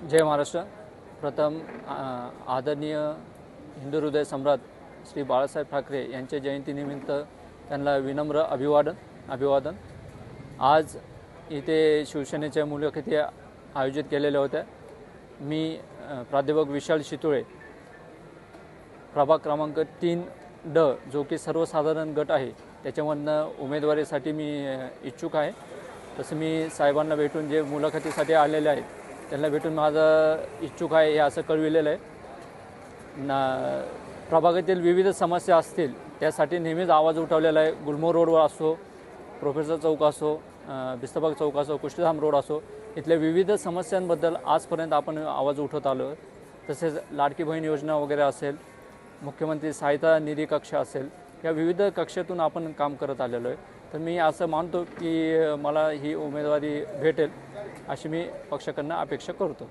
जय महाराष्ट्र. प्रथम आदरणीय हिंदू हृदय सम्राट श्री बाळासाहेब ठाकरे यांच्या जयंतीनिमित्त त्यांना विनम्र अभिवादन अभिवादन. आज इथे शिवसेनेच्या मुलाखती आयोजित केलेल्या होत्या. मी प्राध्यापक विशाल शितोळे प्रभाग क्रमांक तीन ड जो की सर्वसाधारण गट आहे त्याच्यामधनं उमेदवारीसाठी मी इच्छुक आहे. तसं मी साहेबांना भेटून जे मुलाखतीसाठी आलेले आहेत त्यांना भेटून माझं इच्छुक आहे हे असं कळविलेलं आहे. ना प्रभागातील विविध समस्या असतील त्यासाठी नेहमीच आवाज उठवलेला आहे. गुलमोर रोडवर असो प्रोफेसर चौक असो बिस्तबाग चौक असो कुष्टीधाम रोड असो इथल्या विविध समस्यांबद्दल आजपर्यंत आपण आवाज उठवत आलो आहे. तसेच लाडकी बहीण योजना वगैरे असेल मुख्यमंत्री सहायता निधी कक्ष असेल या विविध कक्षातून आपण काम करत आलेलो आहे. तर मी असं मानतो की मला ही उमेदवारी भेटेल. अशी मी पक्षाकडनं अपेक्षा करतो.